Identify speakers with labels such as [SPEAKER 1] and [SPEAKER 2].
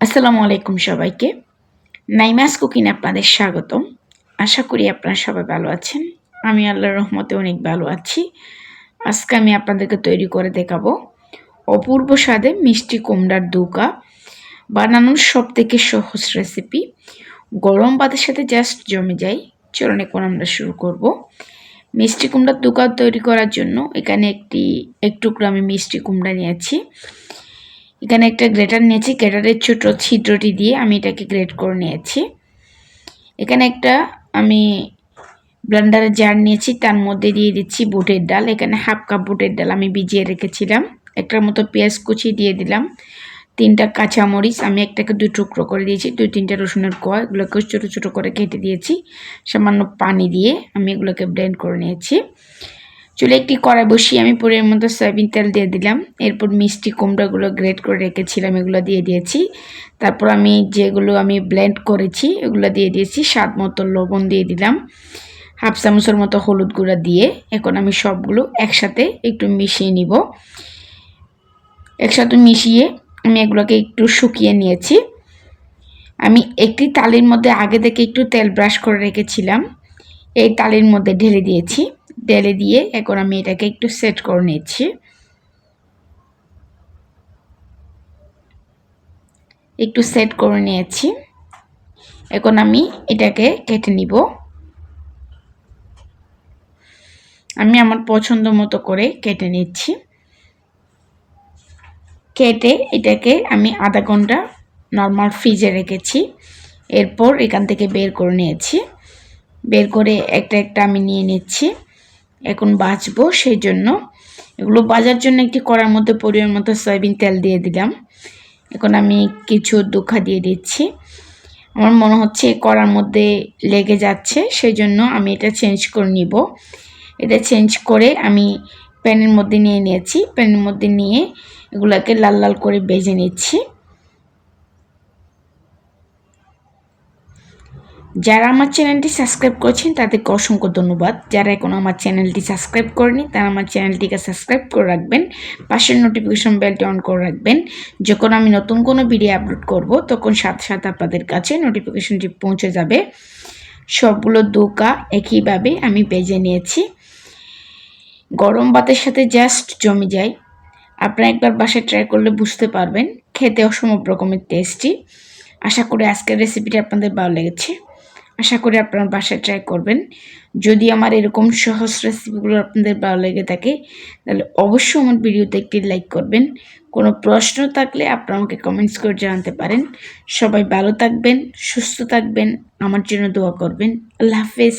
[SPEAKER 1] আসসালামু আলাইকুম সবাইকে। নাইমাস কুকিং আপনাদের স্বাগতম। আশা করি আপনারা সবাই ভালো আছেন। আমি আল্লাহর রহমতে অনেক ভালো আছি। আজকে আমি আপনাদেরকে তৈরি করে দেখাবো অপূর্ব স্বাদে মিষ্টি কুমড়ার দুকা বানানোর সব থেকে সহজ রেসিপি গরম ভাতের সাথে জাস্ট জমে যায়। চলুন এখন আমরা শুরু করব। মিষ্টি কুমড়ার দুকা তৈরি করার জন্য এখানে একটি, এক টুকরো আমি মিষ্টি কুমড়া নিয়েছি। এখানে একটা গ্রেটার নিয়েছি, গ্রেটারের ছোট ছিদ্রটি দিয়ে আমি এটাকে গ্রেট করে নিয়েছি। এখানে একটা আমি ব্লেন্ডারের জার নিয়েছি, তার মধ্যে দিয়ে দিচ্ছি বুটের ডাল। এখানে হাফ কাপ বুটের ডাল আমি ভিজিয়ে রেখেছিলাম। একটার মতো পেঁয়াজ কুচি দিয়ে দিলাম। তিনটা কাঁচামরিচ আমি একটাকে দুই টুকরো করে দিয়েছি, দুই তিনটা রসুনের কোয়া, এগুলোকে ছোটো ছোটো করে কেটে দিয়েছি। সামান্য পানি দিয়ে আমি এগুলোকে ব্লেন্ড করে নিয়েছি। চুলে একটি কড়াই বসিয়ে আমি পরের মধ্যে সয়াবিন তেল দিয়ে দিলাম। এরপর মিষ্টি কুমড়াগুলো গ্রেট করে রেখেছিলাম, এগুলো দিয়ে দিয়েছি। তারপর আমি যেগুলো আমি ব্লেন্ড করেছি, এগুলো দিয়ে দিয়েছি। স্বাদ মতো লবণ দিয়ে দিলাম। হাফ চামচের মতো হলুদ গুঁড়া দিয়ে এখন আমি সবগুলো একসাথে একটু মিশিয়ে নিব। একসাথে মিশিয়ে আমি এগুলোকে একটু শুকিয়ে নিয়েছি। আমি একটি তালির মধ্যে আগে থেকে একটু তেল ব্রাশ করে রেখেছিলাম। এই তালির মধ্যে ঢেলে দিয়েছি। ঢেলে দিয়ে এখন আমি এটাকে একটু সেট করে নিচ্ছি। একটু সেট করে নিয়েছি। এখন আমি এটাকে কেটে নিব। আমি আমার পছন্দ মতো করে কেটে নিচ্ছি। কেটে এটাকে আমি আধা ঘণ্টা নর্মাল ফ্রিজে রেখেছি। এরপর এখান থেকে বের করে নিয়েছি। বের করে একটা একটা আমি নিয়ে নিচ্ছি। এখন বাঁচবো সেই জন্য এগুলো বাজার জন্য একটি কড়ার মধ্যে পরিমাণ মতো সয়াবিন তেল দিয়ে দিলাম। এখন আমি কিছু দুঃখা দিয়ে দিচ্ছি। আমার মনে হচ্ছে কড়ার মধ্যে লেগে যাচ্ছে সেই জন্য আমি এটা চেঞ্জ করে নিব। এটা চেঞ্জ করে আমি প্যানের মধ্যে নিয়ে নিয়েছি। প্যানের মধ্যে নিয়ে এগুলোকে লাল লাল করে বেজে নিচ্ছি। যারা আমার চ্যানেলটি সাবস্ক্রাইব করেছেন, তাদেরকে অসংখ্য ধন্যবাদ। যারা এখনও আমার চ্যানেলটি সাবস্ক্রাইব করেনি, তারা আমার চ্যানেলটিকে সাবস্ক্রাইব করে রাখবেন। পাশের নোটিফিকেশন বেলটি অন করে রাখবেন। যখন আমি নতুন কোনো ভিডিও আপলোড করব, তখন সাথে সাথে আপনাদের কাছে নোটিফিকেশনটি পৌঁছে যাবে। সবগুলো দোকা একইভাবে আমি বেজে নিয়েছি। গরম ভাতের সাথে জাস্ট জমে যায়। আপনারা একবার বাসায় ট্রাই করলে বুঝতে পারবেন, খেতে অসম্ভব রকমের টেস্টি আশা করি আজকের রেসিপিটি আপনাদের ভালো লেগেছে। আশা করি আপনারা বাসায় ট্রাই করবেন। যদি আমার এরকম সহজ রেসিপিগুলো আপনাদের ভালো লেগে থাকে, তাহলে অবশ্যই আমার ভিডিওতে একটি লাইক করবেন। কোনো প্রশ্ন থাকলে আপনারা আমাকে কমেন্টস করে জানাতে পারেন। সবাই ভালো থাকবেন, সুস্থ থাকবেন, আমার জন্য দোয়া করবেন। আল্লাহ হাফেজ।